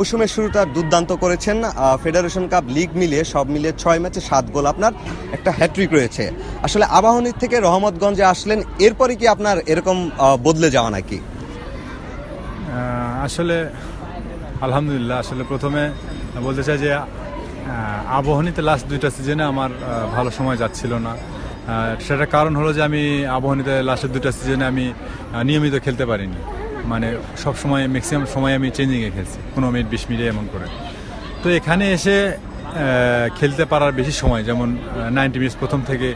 মৌসুমের শুরুটা দুর্দান্ত করেছেন ফেডারেশন কাপ লিগ মিলিয়ে সব মিলিয়ে ছয় ম্যাচে সাত গোল আপনার একটা হ্যাট্রিক রয়েছে। আসলে আবাহনীর থেকে রহমতগঞ্জে আসলেন এরপরে কি আপনার এরকম বদলে যাওয়া নাকি? আসলে আলহামদুলিল্লাহ, আসলে প্রথমে বলতে চাই যে আবাহনীতে লাস্ট দুইটা সিজনে আমার ভালো সময় যাচ্ছিল না। সেটার কারণ হলো যে আমি আবাহনীতে লাস্টের দুইটা সিজনে আমি নিয়মিত খেলতে পারিনি। মানে সব সময় ম্যাক্সিমাম সময় আমি চেঞ্জিংয়ে খেলছি, পনেরো মিনিট, বিশ মিনিট এমন করে। তো এখানে এসে খেলতে পারার বেশি সময়, যেমন নাইনটি মিনিটস প্রথম থেকে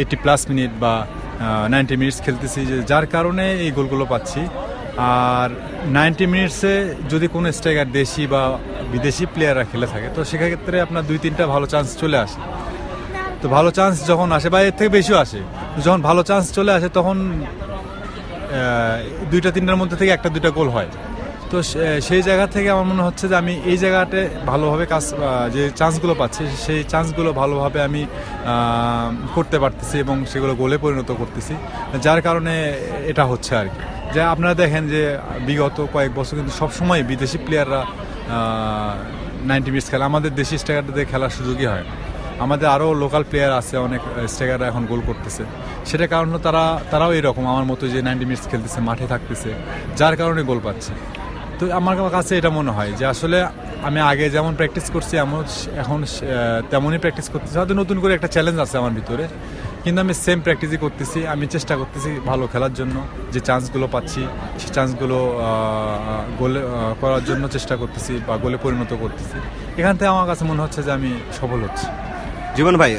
এইটি প্লাস মিনিট বা নাইনটি মিনিটস খেলতেছি, যে যার কারণে এই গোলগুলো পাচ্ছি। আর নাইনটি মিনিটসে যদি কোনো স্ট্রাইকার দেশি বা বিদেশি প্লেয়াররা খেলে থাকে, তো সেক্ষেত্রে আপনার দুই, তিনটা ভালো চান্স চলে আসে। তো ভালো চান্স যখন আসে, বা এর থেকে বেশিও আসে, যখন ভালো চান্স চলে আসে, তখন দুইটা তিনটার মধ্যে থেকে একটা দুইটা গোল হয়। তো সেই জায়গা থেকে আমার মনে হচ্ছে যে আমি এই জায়গাতে ভালোভাবে কাজ যে চান্সগুলো পাচ্ছি, সেই চান্সগুলো ভালোভাবে আমি করতে পারতেছি এবং সেগুলো গোলে পরিণত করতেছি, যার কারণে এটা হচ্ছে আর কি। যে আপনারা দেখেন যে বিগত কয়েক বছর কিন্তু সবসময় বিদেশি প্লেয়াররা নাইনটি মিনিটস খেলে। আমাদের দেশি স্ট্রাইকারদের খেলার সুযোগই হয় আমাদের আরও লোকাল প্লেয়ার আছে, অনেক স্ট্রাইকাররা এখন গোল করতেছে। সেটা কারণে তারা, তারাও এরকম আমার মতো যে নাইনটি মিনিটস খেলতেছে, মাঠে থাকতেছে, যার কারণে গোল পাচ্ছে। তো আমার কাছে এটা মনে হয় যে আসলে আমি আগে যেমন প্র্যাকটিস করছি, এমন এখন তেমনই প্র্যাকটিস করতেছি। হয়তো নতুন করে একটা চ্যালেঞ্জ আছে আমার ভিতরে, কিন্তু আমি সেম প্র্যাকটিসই করতেছি, আমি চেষ্টা করতেছি ভালো খেলার জন্য, যে চান্সগুলো পাচ্ছি, সেই চান্সগুলো গোলে করার জন্য চেষ্টা করতেছি বা গোলে পরিণত করতেছি। এখান থেকে আমার কাছে মনে হচ্ছে যে আমি সফল হচ্ছি। জীবন ভাই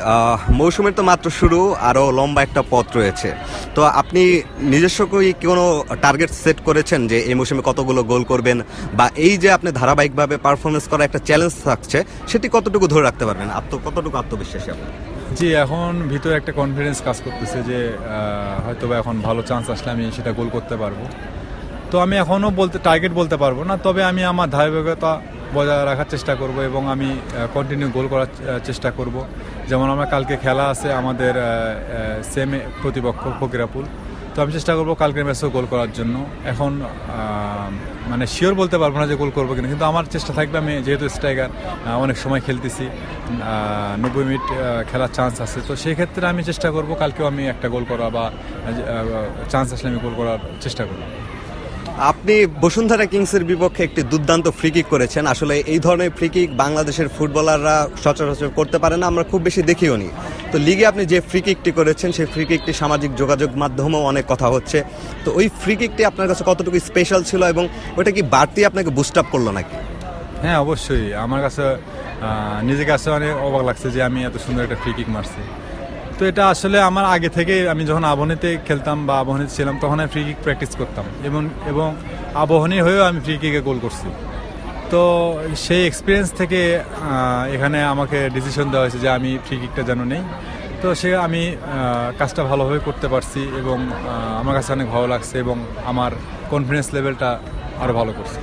মৌসুমের তো মাত্র শুরু আরও লম্বা একটা পথ রয়েছে। তো আপনি নিজস্ব কোনো টার্গেট সেট করেছেন যে এই মৌসুমে কতগুলো গোল করবেন? বা এই যে আপনি ধারাবাহিকভাবে পারফরমেন্স করা একটা চ্যালেঞ্জ থাকছে, সেটি কতটুকু ধরে রাখতে পারবেন? আত্ম, কতটুকু আত্মবিশ্বাসী জি, এখন ভিতরে একটা কনফিডেন্স কাজ করতেছে যে হয়তো বা এখন ভালো চান্স আসলে আমি সেটা গোল করতে পারব। তো আমি এখনও বলতে টার্গেট বলতে পারব না, তবে আমি আমার ধারাবাহিকতা বজায় রাখার চেষ্টা করব এবং আমি কন্টিনিউ গোল করার চেষ্টা করব। যেমন আমার কালকে খেলা আছে আমাদের সেম প্রতিপক্ষ ফকিরাপুল তো আমি চেষ্টা করব কালকের ম্যাচেও গোল করার জন্য। এখন মানে শিওর বলতে পারব না যে গোল করব কিনা, কিন্তু আমার চেষ্টা থাকবে আমি যেহেতু স্ট্রাইকার অনেক সময় খেলতেছি নব্বই মিনিট খেলার চান্স আছে। তো সেই ক্ষেত্রে আমি চেষ্টা করব কালকেও আমি একটা গোল করা বা চান্স আসলে আমি গোল করার চেষ্টা করব। আপনি বসুন্ধরা কিংসের বিপক্ষে একটি দুর্দান্ত ফ্রিকিক করেছেন। আসলে এই ধরনের ফ্রিকিক বাংলাদেশের ফুটবলাররা সচরাচর করতে পারে না, আমরা খুব বেশি দেখিও নি। তো লিগে আপনি যে ফ্রিকিকটি করেছেন, সেই ফ্রিকিকটি সামাজিক যোগাযোগ মাধ্যমেও অনেক কথা হচ্ছে। তো ওই ফ্রিকিকটি আপনার কাছে কতটুকু স্পেশাল ছিল এবং ওটা কি বাড়তি আপনাকে বুস্ট আপ করল নাকি? হ্যাঁ অবশ্যই। আমার কাছে নিজের কাছে অনেক অবাক লাগছে যে আমি এত সুন্দর একটা ফ্রি কিক মারছি। তো এটা আসলে আমার আগে থেকে আমি যখন আবহনীতে খেলতাম বা আবহনীতে ছিলাম, তখন আমি ফ্রি কিক প্র্যাকটিস করতাম। এবং এবং আবহনী হয়েও আমি ফ্রি কিকে গোল করছি। তো সেই এক্সপিরিয়েন্স থেকে এখানে আমাকে ডিসিশন দেওয়া হয়েছে যে আমি ফ্রি কিকটা যেন নেই। তো সে আমি কাজটা ভালোভাবে করতে পারছি এবং আমার কাছে অনেক ভালো লাগছে এবং আমার কনফিডেন্স লেভেলটা আরও ভালো করছে।